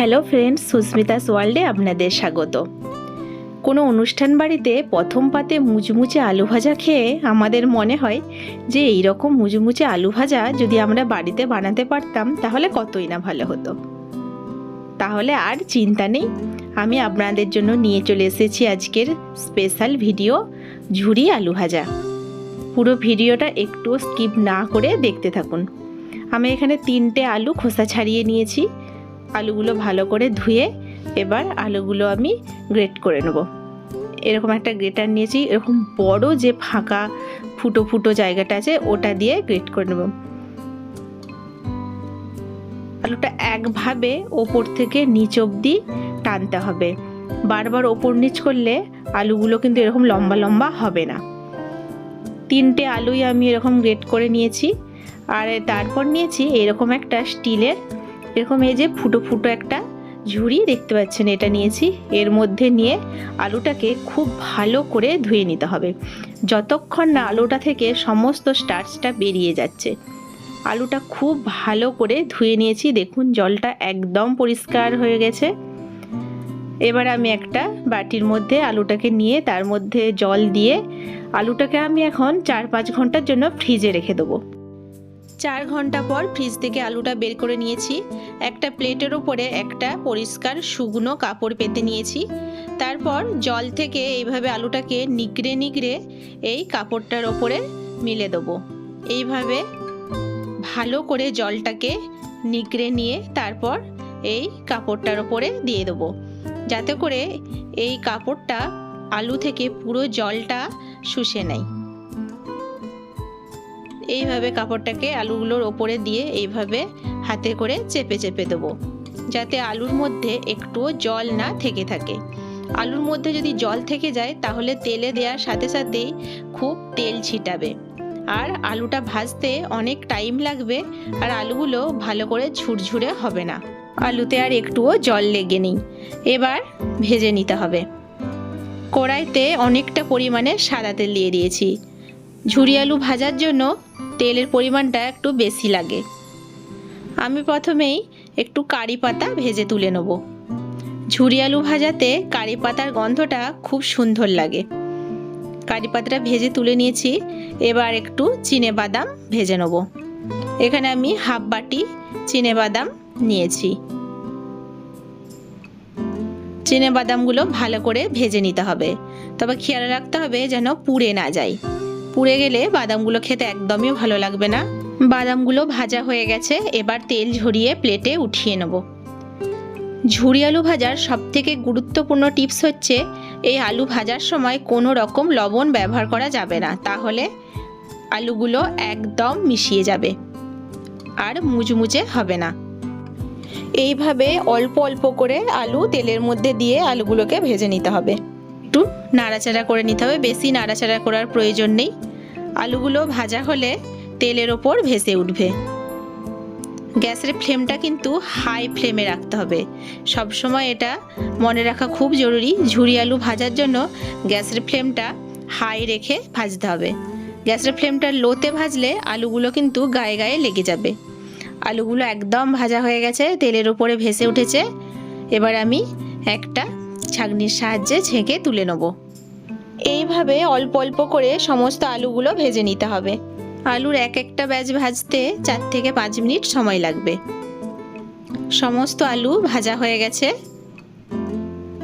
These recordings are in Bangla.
হ্যালো ফ্রেন্ডস, সুস্মিতাস ওয়ার্ল্ডে আপনাদের স্বাগত। কোনো অনুষ্ঠান বাড়িতে প্রথম পাতে মুচমুচে আলু ভাজা খেয়ে আমাদের মনে হয় যে এই রকম মুচমুচে আলু ভাজা যদি আমরা বাড়িতে বানাতে পারতাম, তাহলে কতই না ভালো হতো। তাহলে আর চিন্তা নেই, আমি আপনাদের জন্য নিয়ে চলে এসেছি আজকের স্পেশাল ভিডিও, ঝুরি আলু ভাজা। পুরো ভিডিওটা একটু স্কিপ না করে দেখতে থাকুন। আমি এখানে তিনটে আলু খোসা ছাড়িয়ে নিয়েছি। আলুগুলো ভালো করে ধুয়ে এবার আলুগুলো আমি গ্রেট করে নেব। এরকম একটা গ্রেটার নিয়েছি, এরকম বড় যে ফাঁকা ফুটো ফুটো জায়গাটা আছে, ওটা দিয়ে গ্রেট করে নেব। আলুটা একভাবে ওপর থেকে নিচ অবধি টানতে হবে। বারবার ওপর নিচ করলে আলুগুলো কিন্তু এরকম লম্বা লম্বা হবে না। তিনটে আলুই আমি এরকম গ্রেট করে নিয়েছি, আর তারপর নিয়েছি এরকম একটা স্টিলের এরকম এই যে ফুটো ফুটো একটা ঝুড়ি দেখতে পাচ্ছেন, এটা নিয়েছি। এর মধ্যে নিয়ে আলুটাকে খুব ভালো করে ধুয়ে নিতে হবে। যতক্ষণ না আলুটা থেকে সমস্ত স্টার্চটা বেরিয়ে যাচ্ছে। আলুটা খুব ভালো করে ধুয়ে নিয়েছি। দেখুন, জলটা একদম পরিষ্কার হয়ে গেছে। এবার আমি একটা বাটির মধ্যে আলুটাকে নিয়ে তার মধ্যে জল দিয়ে আলুটাকে আমি এখন চার পাঁচ ঘণ্টার জন্য ফ্রিজে রেখে দেবো। চার ঘণ্টা পর ফ্রিজ থেকে আলুটা বের করে নিয়েছি। একটা প্লেটের ওপরে একটা পরিষ্কার শুকনো কাপড় পেতে নিয়েছি। তারপর জল থেকে এইভাবে আলুটাকে নিগড়ে নিগড়ে এই কাপড়টার ওপরে মিলে দেবো। এইভাবে ভালো করে জলটাকে নিগড়ে নিয়ে তারপর এই কাপড়টার ওপরে দিয়ে দেবো। যাতে করে এই কাপড়টা আলু থেকে পুরো জলটা শুষে নেয়। এইভাবে কাপড়টাকে আলুগুলোর ওপরে দিয়ে এইভাবে হাতে করে চেপে চেপে দেবো, যাতে আলুর মধ্যে একটুও জল না থেকে থাকে। আলুর মধ্যে যদি জল থেকে যায়, তাহলে তেলে দেওয়ার সাথে সাথেই খুব তেল ছিটাবে। আর আলুটা ভাজতে অনেক টাইম লাগবে, আর আলুগুলো ভালো করে ঝুরঝুরে হবে না। আলুতে আর একটুও জল লেগে নেই। এবার ভেজে নিতে হবে। কড়াইতে অনেকটা পরিমাণে সাদা তেল দিয়ে দিয়েছি। ঝুরি আলু ভাজার জন্য তেলের পরিমাণটা একটু বেশি লাগে। আমি প্রথমেই একটু কারি পাতা ভেজে তুলে নেব। ঝুরি আলু ভাজাতে কারি পাতার গন্ধটা খুব সুন্দর লাগে। কারি পাতাটা ভেজে তুলে নিয়েছি, এবার একটু চিনে বাদাম ভেজে নেব। এখানে আমি হাফ বাটি চিনে বাদাম নিয়েছি। চিনে বাদামগুলো ভালো করে ভেজে নিতে হবে। তবে খেয়াল রাখতে হবে যেন পুড়ে না যায়। পুড়ে গেলে বাদামগুলো খেতে একদমই ভালো লাগবে না। বাদামগুলো ভাজা হয়ে গেছে, এবার তেল ঝরিয়ে প্লেটে উঠিয়ে নেব। ঝুরি আলু ভাজার সবথেকে গুরুত্বপূর্ণ টিপস হচ্ছে, এই আলু ভাজার সময় কোনো রকম লবণ ব্যবহার করা যাবে না, তাহলে আলুগুলো একদম মিশিয়ে যাবে আর মুচমুচে হবে না। এইভাবে অল্প অল্প করে আলু তেলের মধ্যে দিয়ে আলুগুলোকে ভেজে নিতে হবে। একটু নাড়াচাড়া করে নিতে হবে, বেশি নাড়াচাড়া করার প্রয়োজন নেই। আলুগুলো ভাজা হলে তেলের ওপর ভেসে উঠবে। গ্যাসের ফ্লেমটা কিন্তু হাই ফ্লেমে রাখতে হবে। সব সময় এটা মনে রাখা খুব জরুরি, ঝুরি আলু ভাজার জন্য গ্যাসের ফ্লেমটা হাই রেখে ভাজতে হবে। গ্যাসের ফ্লেমটা লোতে ভাজলে আলুগুলো কিন্তু গায়ে গায়ে লেগে যাবে। আলুগুলো একদম ভাজা হয়ে গেছে, তেলের উপরে ভেসে উঠেছে। এবার আমি একটা ছাঁকনির সাহায্যে ছেঁকে তুলে নেব। এইভাবে অল্প অল্প করে সমস্ত আলুগুলো ভেজে নিতে হবে। আলুর এক একটা ব্যাচ ভাজতে চার থেকে পাঁচ মিনিট সময় লাগবে। সমস্ত আলু ভাজা হয়ে গেছে।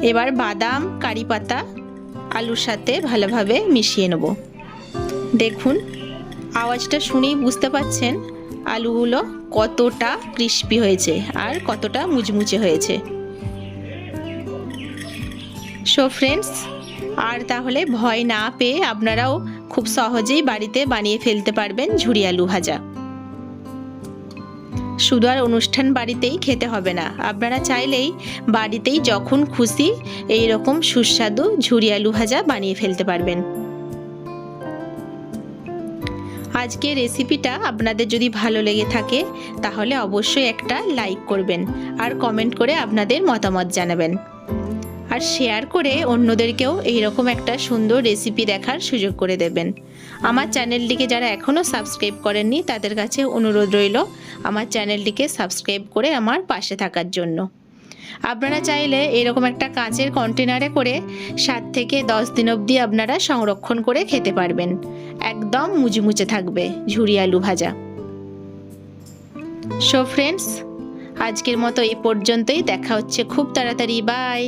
এবার বাদাম, কারি পাতা আলুর সাথে ভালোভাবে মিশিয়ে নেব। দেখুন, আওয়াজটা শুনেই বুঝতে পাচ্ছেন আলুগুলো কতটা ক্রিস্পি হয়েছে আর কতটা মুচমুচে হয়েছে। সো ফ্রেন্ডস আর তাহলে ভয় না পেয়ে আপনারাও খুব সহজেই বাড়িতে বানিয়ে ফেলতে পারবেন ঝুরি আলু ভাজা। শুধু আর অনুষ্ঠান বাড়িতেই খেতে হবে না। আপনারা চাইলেই বাড়িতেই যখন খুশি এই রকম সুস্বাদু ঝুরি আলু ভাজা বানিয়ে ফেলতে পারবেন। আজকে রেসিপিটা আপনাদের যদি ভালো লেগে থাকে, তাহলে অবশ্যই একটা লাইক করবেন আর কমেন্ট করে আপনাদের মতামত জানাবেন। আর শেয়ার করে অন্যদেরকেও এইরকম একটা সুন্দর রেসিপি দেখার সুযোগ করে দেবেন। আমার চ্যানেলটিকে যারা এখনও সাবস্ক্রাইব করেননি, তাদের কাছে অনুরোধ রইল আমার চ্যানেলটিকে সাবস্ক্রাইব করে আমার পাশে থাকার জন্য। আপনারা চাইলে এরকম একটা কাঁচের কন্টেনারে করে সাত থেকে দশ দিন অবধি আপনারা সংরক্ষণ করে খেতে পারবেন। একদম মুচমুচে থাকবে ঝুরি আলু ভাজা। সো ফ্রেন্ডস আজকের মতো এই পর্যন্তই। দেখা হচ্ছে খুব তাড়াতাড়ি। বাই